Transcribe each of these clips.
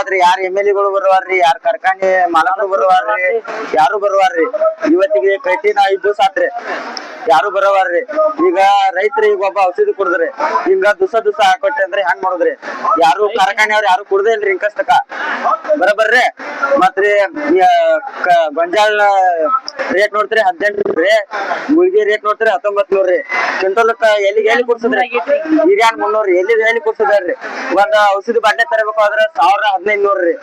ಆದ್ರಿ ಯಾರು M L ಎಗಳು ಬರುವಾರ್ರಿ, ಯಾರು ಕಾರ್ಖಾನೆ ಮಾಲಕರು ಬರುವಾರ್ರಿ, ಯಾರು ಬರುವಾರ್ರಿ? ಇವತ್ತಿಗೆ ಕಟ್ಟಿನ ಐದ್ ದಿವಸ ಆತ್ರಿ ಯಾರು ಬರೋವಾರ್ರಿ? ಈಗ ರೈತರು ಈಗ ಒಬ್ಬ ಔಷಧಿ ಕುಡಿದ್ರಿ, ಹಿಂಗ ದಿವಸ ದಿವಸ ಹಾಕೊಟ್ಟೆ ಅಂದ್ರೆ ಹೆಂಗ್ ಮಾಡುದ್ರಿ? ಯಾರು ಕಾರ್ಖಾನೆ ಅವ್ರು ಯಾರು ಕುಡ್ದೇ ಇಲ್ರಿ ಇಂಕಸ್ತಕ ಬರಬರ್ರಿ. ಮತ್ರಿ ಗೊಂಜಾಳ ರೇಟ್ ನೋಡ್ತೀರಿ ಹದಿನೆಂಟು ರೀ ಗುಳಿಗೆ ರೇಟ್ ನೋಡ್ತೀರಿ ಹತ್ತೊಂಬತ್ ನೂರ್ರಿ ಕ್ವಿಂಟಲ್ ಎಲ್ಲಿಗೆ ಎಲ್ಲಿ ಕೊಡ್ಸದ್ರಿ? ಹಿರಿಯಾನ್ ಮುನ್ನೂರ್ರಿ ಎಲ್ಲಿ ಎಲ್ಲಿ ಕೊಡ್ಸದ್ರಿ? ಒಂದ್ ಔಷಧಿ ಬಾಟ್ಲೆ ತರಬೇಕು ಆದ್ರ ಸಾವಿರ ಹದಿನೈದು ನೂರ್ರಿ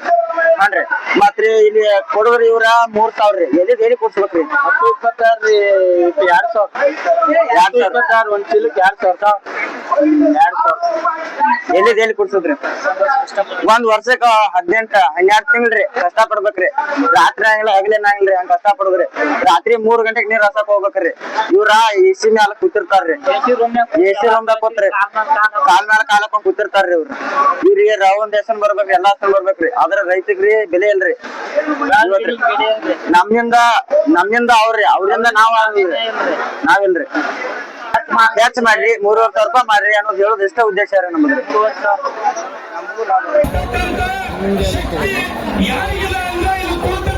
ಹಾನ್ರಿ. ಮತ್ರಿ ಇಲ್ಲಿ ಕೊಡೋದ್ರಿ ಇವ್ರ ಮೂರ್ ಸಾವಿರ ರೀ. ಎಲ್ಲಿ ಎಲ್ಲಿ ಕೊಡ್ಸ್ಬೇಕ್ರಿ? ಹತ್ತು ಇಪ್ಪತ್ತಾರ್ರಿ ಎರಡ್ ಸಾವಿರ. ಎರಡ್ ಸಾವಿರ. ಒಂದ್ ಚೀಲಕ್ ಎರಡ್ ಸಾವಿರ. ಎರಡ್ ಎಲ್ಲಿದ್ ಎಲ್ಲಿ ಕುಡ್ಸದ್ರಿ? ಒಂದ್ ವರ್ಷಕ್ಕ ಹದಿನೆಂಟ ಹನ್ನೆರಡು ರೀ ಕಷ್ಟ ಪಡ್ಬೇಕ್ರಿ. ರಾತ್ರಿ ಆಗಿಲ್ಲ ಹಗಲೇನ್ ಆಗಿಲ್ರಿ ಹಂಗ ಕಷ್ಟ ಪಡುದ್ರಿ. ರಾತ್ರಿ ಮೂರ್ ಗಂಟೆಗ್ ನೀರ್ ಹಸಕ್ ಹೋಗ್ಬೇಕ್ರಿ. ಇವ್ರ ಎಸಿ ಮ್ಯಾಲ ಕೂತಿರ್ತಾರ್ರಿ. AC room ಕೂತ್ರಿ. ಕಾಲ್ ಮ್ಯಾಲ ಕಾಲ್ ಹಾಕೊಂಡ್ ಕೂತಿರ್ತಾರ್ರಿ ಇವ್ರು. ಇವ್ರಿಗೆ ರವಂದ್ ದೇಶನ್ ಬರ್ಬೇಕ್ರಿ ಎಲ್ಲಾ ಬರ್ಬೇಕ್ರಿ. ಆದ್ರ ರೈತಗ್ರಿ ಬೆಲೆ ಇಲ್ರಿ. ನಮ್ಮಿಂದ ನಮ್ಮಿಂದ ಅವ್ರಿ. ಅವ್ರಿಂದ ನಾವ್ ನಾವಿಲ್ರಿ ಹೆಚ್ಚ್ ಮಾಡ್ರಿ ಮೂರುವರೆ ಸಾವಿರ ರೂಪಾಯಿ ಮಾಡ್ರಿ ಅನ್ನೋದು ಹೇಳೋದು ಇಷ್ಟ ಉದ್ದೇಶ ರೀ ನಮ್ದು. ಯಾರಿಗಿಲ್ಲ ಅಂದ್ರೆ ಇದು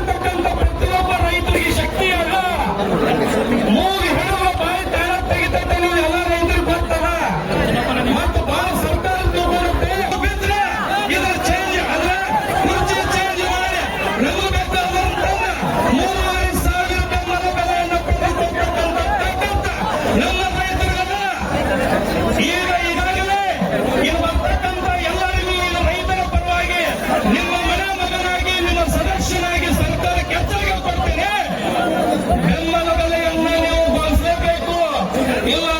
ಇಲ್ಲ